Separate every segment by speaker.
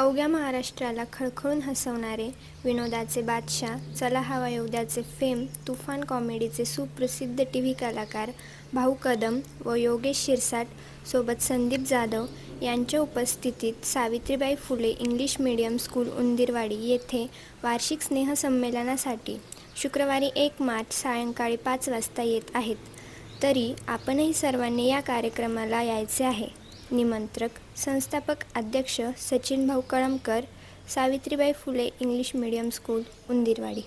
Speaker 1: अवघ्या महाराष्ट्राला खळखळून हसवणारे विनोदाचे बादशाह चला हवा येऊद्याचे फेम तुफान कॉमेडीचे सुप्रसिद्ध टी व्ही कलाकार भाऊ कदम व योगेश शिरसाट सोबत संदीप जाधव यांच्या उपस्थितीत Savitribai Phule English medium school Undirwadi येथे वार्षिक स्नेहसंमेलनासाठी शुक्रवारी एक मार्च सायंकाळी पाच वाजता येत आहेत. तरी आपणही सर्वांनी या कार्यक्रमाला यायचे आहे. निमंत्रक संस्थापक अध्यक्ष Sachin Bhau Kalamkar Savitribai Phule English medium school Undirwadi.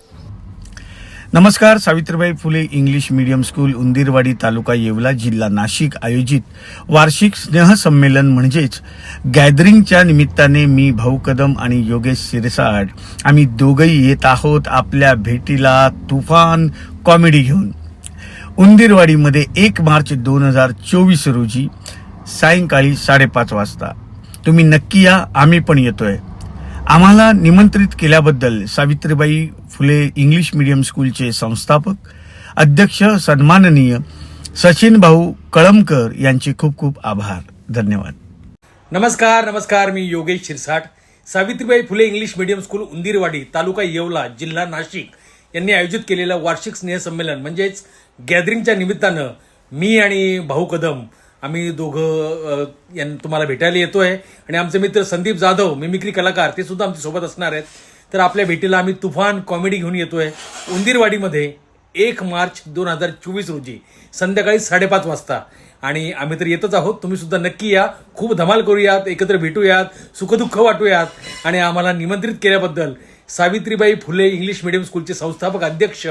Speaker 2: नमस्कार Savitribai Phule English medium school Undirwadi taluka Yeola जिल्हा नाशिक आयोजित वार्षिक स्नेहसंमेलन म्हणजेच गॅदरिंगच्या निमित्ताने मी भाऊ कदम आणि योगेश शिरसाट आम्ही दोघंही येत आहोत आपल्या भेटीला तुफान कॉमेडी घेऊन. उंदीरवाडीमध्ये एक मार्च दोन हजार चोवीस रोजी सायंकाळी साडेपाच वाजता. तुम्ही नक्की या आम्ही पण येतोय. आम्हाला निमंत्रित केल्याबद्दल सावित्रीबाई फुले इंग्लिश मीडियम स्कूलचे संस्थापक अध्यक्ष सन्माननीय सचिन भाऊ कळमकर यांचे खूप खूप आभार. धन्यवाद.
Speaker 3: नमस्कार नमस्कार मी Yogesh Shirsat. Savitribai Phule English medium school Undirwadi taluka Yeola जिल्हा नाशिक यांनी आयोजित केलेलं वार्षिक स्नेहसंमेलन म्हणजेच गॅदरिंगच्या निमित्तानं मी आणि भाऊ कदम आम्ही दोघं यां तुम्हाला भेटायला येतोय. आणि आमचे मित्र संदीप जाधव मिमिक्री कलाकार ते सुद्धा आमच्यासोबत असणार आहेत. तर आपल्या भेटीला आम्ही तुफान कॉमेडी घेऊन येतोय. उंदीरवाडीमध्ये एक मार्च दोन हजार चोवीस रोजी संध्याकाळी साडेपाच वाजता. आणि आम्ही तर येतच आहोत. तुम्ही सुद्धा नक्की या. खूप धमाल करूयात एकत्र भेटूयात सुखदुःख वाटूयात. आणि आम्हाला निमंत्रित केल्याबद्दल सावित्रीबाई फुले इंग्लिश मिडियम स्कूलचे संस्थापक अध्यक्ष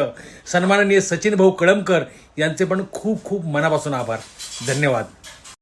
Speaker 3: सन्माननीय सचिन भाऊ कळमकर यांचे पण खूप खूप मनापासून आभार. धन्यवाद.